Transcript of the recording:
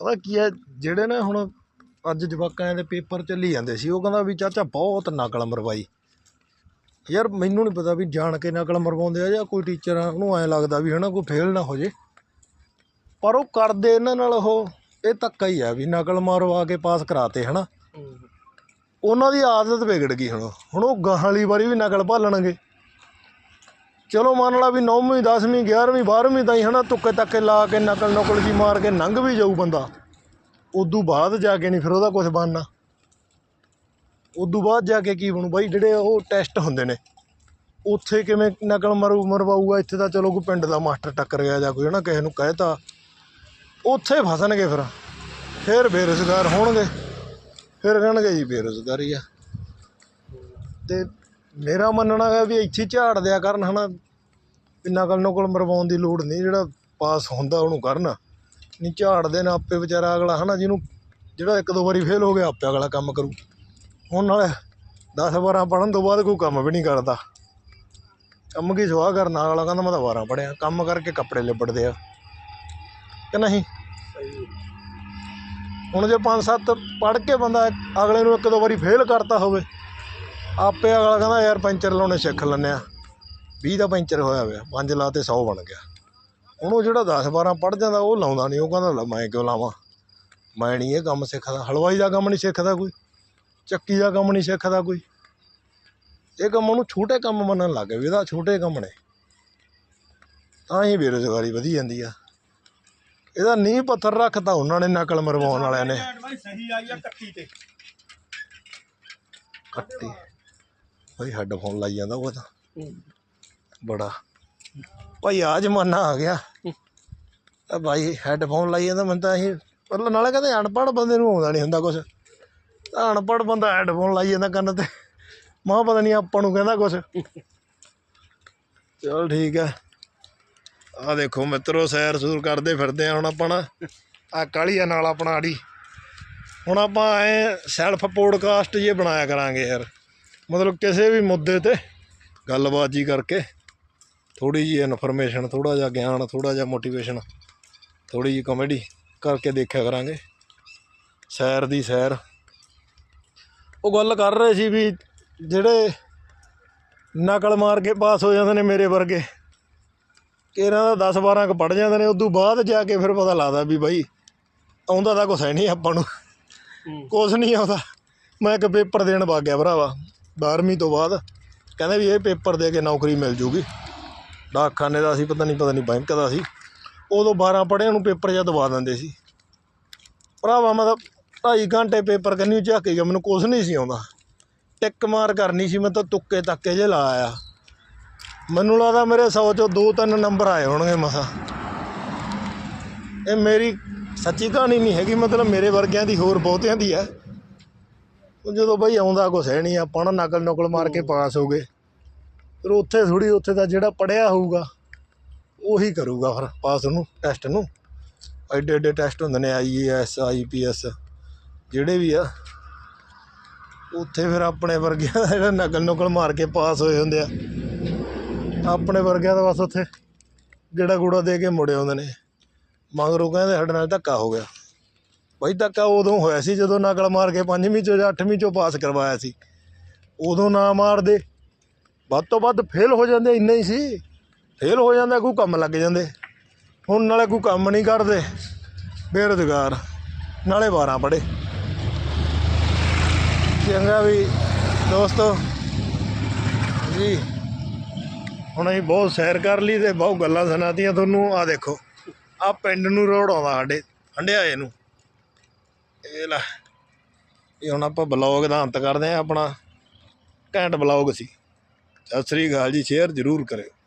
ਪਤਾ ਕੀ ਹੈ ਜਿਹੜੇ ਨੇ ਹੁਣ ਅੱਜ ਜਵਾਕਾਂ ਦੇ ਪੇਪਰ ਚੱਲੀ ਜਾਂਦੇ ਸੀ ਉਹ ਕਹਿੰਦਾ ਵੀ ਚਾਚਾ ਬਹੁਤ ਨਕਲ ਮਰਵਾਈ। ਯਾਰ ਮੈਨੂੰ ਨਹੀਂ ਪਤਾ ਵੀ ਜਾਣ ਕੇ ਨਕਲ ਮਰਵਾਉਂਦੇ ਆ ਜਾਂ ਕੋਈ ਟੀਚਰ ਆ ਉਹਨੂੰ ਐਂ ਲੱਗਦਾ ਵੀ ਹਨਾ ਕੋਈ ਫੇਲ ਨਾ ਹੋ ਜੇ। ਪਰ ਉਹ ਕਰਦੇ ਇਹਨਾਂ ਨਾਲ ਉਹ ਇਹ ਧੱਕਾ ਹੀ ਆ ਵੀ ਨਕਲ ਮਾਰਵਾ ਕੇ ਪਾਸ ਕਰਾਤੇ ਹਨਾ। ਉਹਨਾਂ ਦੀ ਆਦਤ ਵਿਗੜ ਗਈ ਹੁਣ ਹੁਣ ਉਹ ਗਾਹਾਂ ਵਾਲੀ ਵਾਰੀ ਵੀ ਨਕਲ ਭਾਲਣਗੇ। ਚਲੋ ਮੰਨ ਲਾ ਵੀ 9ਵੀਂ 10ਵੀਂ 11ਵੀਂ 12ਵੀਂ ਤਾਈਂ ਹਨਾ ਤੁੱਕੇ ਤੱਕੇ ਲਾ ਕੇ ਨਕਲ ਨਕਲ ਜੀ ਮਾਰ ਕੇ ਲੰਘ ਵੀ ਜਾਊ ਬੰਦਾ। ਉਦੋਂ ਬਾਅਦ ਜਾ ਕੇ ਨਹੀਂ ਫਿਰ ਉਹਦਾ ਕੁਝ ਬਣਨਾ। ਉਦੋਂ ਬਾਅਦ ਜਾ ਕੇ ਕੀ ਬਣੂ ਬਾਈ, ਜਿਹੜੇ ਉਹ ਟੈਸਟ ਹੁੰਦੇ ਨੇ, ਉੱਥੇ ਕਿਵੇਂ ਨਕਲ ਮਰੂ, ਮਰਵਾਊਗਾ, ਇੱਥੇ ਤਾਂ ਚਲੋ ਕੋਈ ਪਿੰਡ ਦਾ ਮਾਸਟਰ ਟੱਕਰ ਗਿਆ ਜਾਂ ਕੋਈ ਹਨਾ ਕਿਸੇ ਨੂੰ ਕਹਿਤਾ ਉੱਥੇ ਫਸਣਗੇ ਫਿਰ ਫਿਰ ਬੇਰੁਜ਼ਗਾਰ ਹੋਣਗੇ, ਫਿਰ ਕਹਿਣਗੇ ਜੀ ਬੇਰੁਜ਼ਗਾਰੀ ਆ। ਤੇ ਮੇਰਾ ਮੰਨਣਾ ਹੈ ਵੀ ਇੱਥੇ ਝਾੜ ਦਿਆ ਕਰਨ ਹਨਾ, ਵੀ ਨਕਲ ਕੋਲ ਮਰਵਾਉਣ ਦੀ ਲੋੜ ਨਹੀਂ, ਜਿਹੜਾ ਪਾਸ ਹੁੰਦਾ ਉਹਨੂੰ ਕਰਨ। ਨਹੀਂ ਝਾੜ ਦੇਣ ਆਪੇ ਵਿਚਾਰਾ ਅਗਲਾ ਹਨਾ, ਜਿਹਨੂੰ ਜਿਹੜਾ ਇੱਕ ਦੋ ਵਾਰੀ ਫੇਲ ਹੋ ਗਿਆ, ਆਪੇ ਅਗਲਾ ਕੰਮ ਕਰੂ। ਹੁਣ ਨਾਲੇ 10 12 ਪੜਨ ਤੋਂ ਬਾਅਦ ਕੋਈ ਕੰਮ ਵੀ ਨਹੀਂ ਕਰਦਾ। ਕੰਮ ਕੀ ਸੁਆਹ ਕਰਨਾ? ਅਗਲਾ ਕਹਿੰਦਾ ਮੈਂ ਤਾਂ 12 ਪੜਿਆ ਕੰਮ ਕਰਕੇ ਕੱਪੜੇ ਲਿਬੜਦੇ ਆ। ਕਿ ਨਹੀਂ? ਹੁਣ ਜੇ 5-7 ਪੜ ਕੇ ਬੰਦਾ ਅਗਲੇ ਨੂੰ ਇੱਕ ਦੋ ਵਾਰੀ ਫੇਲ ਕਰਤਾ ਹੋਵੇ ਆਪੇ ਅਗਲਾ ਕਹਿੰਦਾ ਯਾਰ ਪੈਂਚਰ ਲਾਉਣੇ ਸਿੱਖ ਲੈਂਦੇ ਆ। 20 ਦਾ ਪੈਂਚਰ ਹੋਇਆ ਹੋਇਆ 5 ਲਾ ਤੇ 100 ਬਣ ਗਿਆ। ਉਹਨੂੰ ਜਿਹੜਾ 10 12 ਪੜ ਜਾਂਦਾ ਉਹ ਲਾਉਂਦਾ ਨਹੀਂ। ਉਹ ਕਹਿੰਦਾ ਲੈ ਮੈਂ ਕਿਉਂ ਲਾਵਾਂ? ਮੈਂ ਨਹੀਂ ਇਹ ਕੰਮ ਸਿੱਖਦਾ। ਹਲਵਾਈ ਦਾ ਕੰਮ ਨਹੀਂ ਸਿੱਖਦਾ ਕੋਈ। ਚੱਕੀ ਦਾ ਕੰਮ ਨਹੀਂ ਸਿੱਖਦਾ ਕੋਈ। ਇਹ ਕੰਮ ਉਹਨੂੰ ਛੋਟੇ ਕੰਮ ਮੰਨਣ ਲੱਗ ਗਿਆ ਵੀ ਇਹਦਾ ਛੋਟੇ ਕੰਮ ਨੇ। ਤਾਂ ਹੀ ਬੇਰੁਜ਼ਗਾਰੀ ਵਧੀ ਜਾਂਦੀ ਆ। ਇਹਦਾ ਨੀਂਹ ਪੱਥਰ ਰੱਖਤਾ ਉਹਨਾਂ ਨੇ ਨਕਲ ਮਰਵਾਉਣ ਵਾਲਿਆਂ ਨੇ। ਸਹੀ ਆਈ ਆ ਕੱਟੀ ਤੇ। ਕੱਟੀ। ਭਾਈ ਹੈੱਡਫੋਨ ਲਾਈ ਜਾਂਦਾ ਉਹ ਤਾਂ। ਬੜਾ। ਭਾਈ ਆ ਜ਼ਮਾਨਾ ਆ ਗਿਆ। ਆ ਭਾਈ ਹੈੱਡਫੋਨ ਲਾਈ ਜਾਂਦਾ ਮੈਨੂੰ ਤਾਂ ਇਹ ਪਰ ਨਾਲੇ ਕਹਿੰਦੇ ਅਨਪੜ੍ਹ ਬੰਦੇ ਨੂੰ ਆਉਂਦਾ ਨਹੀਂ ਹੁੰਦਾ ਕੁਝ ਤਾਂ ਅਨਪੜ੍ਹ ਬੰਦਾ ਹੈੱਡਫੋਨ ਲਾਈ ਜਾਂਦਾ ਕੰਨ ਤੇ। ਮਾਂ ਪਤਾ ਨਹੀਂ ਆਪਾਂ ਨੂੰ ਕਹਿੰਦਾ ਕੁਝ ਚਲ ਠੀਕ ਹੈ ਆ ਦੇਖੋ ਮਿੱਤਰੋ ਸੈਰ ਸੂਰ ਕਰਦੇ ਫਿਰਦੇ ਆ ਹੁਣ ਆਪਾਂ ਨਾ। ਆ ਕਾਲੀਆ ਨਾਲ ਆਪਣਾ ਆੜੀ। ਹੁਣ ਆਪਾਂ ਐ ਸੈਲਫ ਪੋਡਕਾਸਟ ਜੇ ਬਣਾਇਆ ਕਰਾਂਗੇ ਯਾਰ। ਮਤਲਬ ਕਿਸੇ ਵੀ ਮੁੱਦੇ ਤੇ ਗੱਲਬਾਤ ਜੀ ਕਰਕੇ ਥੋੜੀ ਜੀ ਇਨਫੋਰਮੇਸ਼ਨ ਥੋੜਾ ਜਿਹਾ ਗਿਆਨ ਥੋੜਾ ਜਿਹਾ ਮੋਟੀਵੇਸ਼ਨ ਥੋੜੀ ਜੀ ਕਾਮੇਡੀ ਕਰਕੇ ਦੇਖਿਆ ਕਰਾਂਗੇ। ਸੈਰ ਦੀ ਸੈਰ। ਉਹ ਗੱਲ ਕਰ ਰਹੇ ਸੀ ਵੀ ਜਿਹੜੇ ਨਕਲ ਮਾਰ ਕੇ ਪਾਸ ਹੋ ਜਾਂਦੇ ਨੇ ਮੇਰੇ ਵਰਗੇ ਕਿਹਨਾਂ ਦਾ 10 12 ਕ ਪੜ ਜਾਂਦੇ ਨੇ ਉਦੋਂ ਬਾਅਦ ਜਾ ਕੇ ਫਿਰ ਪਤਾ ਲੱਗਦਾ ਵੀ ਬਾਈ ਆਉਂਦਾ ਤਾਂ ਕੁਛ ਹੈ ਨਹੀਂ ਆਪਾਂ ਨੂੰ। ਕੁਛ ਨਹੀਂ ਆਉਂਦਾ। ਮੈਂ ਇੱਕ ਪੇਪਰ ਦੇਣ ਵਗ ਗਿਆ ਭਰਾਵਾ। 12ਵੀਂ ਤੋਂ ਬਾਅਦ ਕਹਿੰਦੇ ਵੀ ਇਹ ਪੇਪਰ ਦੇ ਕੇ ਨੌਕਰੀ ਮਿਲ ਜੂਗੀ। ਡਾਕਖਾਨੇ ਦਾ ਸੀ, ਪਤਾ ਨਹੀਂ ਪਤਾ ਨਹੀਂ ਬੈਂਕ ਦਾ ਸੀ। ਉਦੋਂ 12 ਪੜ੍ਹਿਆਂ ਨੂੰ ਪੇਪਰ ਜਾਂ ਦਵਾ ਦਿੰਦੇ ਸੀ। ਭਰਾਵਾ, ਮੈਂ ਤਾਂ ਢਾਈ ਘੰਟੇ ਪੇਪਰ ਕੰਨੀ ਝਾਕੀ ਗਿਆ, ਮੈਨੂੰ ਕੁਛ ਨਹੀਂ ਸੀ ਆਉਂਦਾ। ਟਿੱਕ ਮਾਰ ਕਰਨੀ ਸੀ, ਮੈਂ ਤਾਂ ਤੁੱਕੇ ਤੱਕੇ ਜੇ ਲਾ ਆਇਆ। ਮੈਨੂੰ ਲੱਗਦਾ ਮੇਰੇ 100 ਚੋਂ ਦੋ ਤਿੰਨ ਨੰਬਰ ਆਏ ਹੋਣਗੇ ਮਸਾ। ਇਹ ਮੇਰੀ ਸੱਚੀ ਕਹਾਣੀ ਨਹੀਂ ਹੈਗੀ, ਮਤਲਬ ਮੇਰੇ ਵਰਗਿਆਂ ਦੀ ਹੋਰ ਬਹੁਤਿਆਂ ਦੀ ਹੈ। ਜਦੋਂ ਬਈ ਆਉਂਦਾ ਕੁਛ ਹੈ ਨਹੀਂ ਆਪਾਂ ਨਾ ਨਕਲ ਨਕਲ ਮਾਰ ਕੇ ਪਾਸ ਹੋ ਗਏ। ਫਿਰ ਉੱਥੇ ਥੋੜੀ ਉੱਥੇ ਦਾ ਜਿਹੜਾ ਪੜਿਆ ਹੋਊਗਾ ਉਹੀ ਕਰੂਗਾ ਫਿਰ ਪਾਸ ਉਹਨੂੰ ਟੈਸਟ ਨੂੰ। ਐਡੇ ਐਡੇ ਟੈਸਟ ਹੁੰਦੇ ਨੇ ਆਈਏਐਸ ਆਈਪੀਐਸ ਜਿਹੜੇ ਵੀ ਆ। ਉੱਥੇ ਫਿਰ ਆਪਣੇ ਵਰਗਿਆਂ ਦਾ ਜਿਹੜਾ ਨਕਲ ਨਕਲ ਮਾਰ ਕੇ ਪਾਸ ਹੋਏ ਹੁੰਦੇ ਆ। ਆਪਣੇ ਵਰਗਿਆਂ ਦਾ ਬਸ ਉੱਥੇ ਜਿਹੜਾ ਗੂੜਾ ਦੇ ਕੇ ਮੁੜੇ ਆਉਂਦੇ ਨੇ। ਮਗਰੋਂ ਕਹਿੰਦੇ ਸਾਡੇ ਨਾਲ ਧੱਕਾ ਹੋ ਗਿਆ। ਬਾਈ ਧੱਕਾ ਉਦੋਂ ਹੋਇਆ ਸੀ ਜਦੋਂ ਨਕਲ ਮਾਰ ਕੇ ਪੰਜਵੀਂ ਚੋਂ ਜਾਂ ਅੱਠਵੀਂ ਚੋਂ ਪਾਸ ਕਰਵਾਇਆ ਸੀ। ਉਦੋਂ ਨਾ ਮਾਰਦੇ। ਵੱਧ ਤੋਂ ਵੱਧ ਫੇਲ ਹੋ ਜਾਂਦੇ, ਇੰਨਾ ਹੀ ਸੀ। ਫੇਲ ਹੋ ਜਾਂਦਾ, ਕੋਈ ਕੰਮ ਲੱਗ ਜਾਂਦੇ। ਹੁਣ ਨਾਲੇ ਕੋਈ ਕੰਮ ਨਹੀਂ ਕਰਦੇ। ਬੇਰੁਜ਼ਗਾਰ। ਨਾਲੇ 12 ਪੜ੍ਹੇ ਚੰਗਾ ਵੀ ਦੋਸਤੋ। ਜੀ ਹੁਣ ਅਸੀਂ ਬਹੁਤ ਸੈਰ ਕਰ ਲਈ ਤੇ ਬਹੁਤ ਗੱਲਾਂ ਸੁਣਾਤੀਆਂ ਤੁਹਾਨੂੰ। ਆ ਦੇਖੋ ਆ ਪਿੰਡ ਨੂੰ ਰੋਡ ਆਉਂਦਾ ਸਾਡੇ, ਹੰਡਿਆਏ ਨੂੰ। ਇਹ ਲੈ। ਇਹ ਹੁਣ ਆਪਾਂ ਬਲੌਗ ਦਾ ਅੰਤ ਕਰਦੇ ਆ ਆਪਣਾ ਘੈਂਟ ਬਲੌਗ ਸੀ। ਸਤਿ ਸ੍ਰੀ ਅਕਾਲ ਜੀ ਸ਼ੇਅਰ ਜ਼ਰੂਰ ਕਰਿਓ।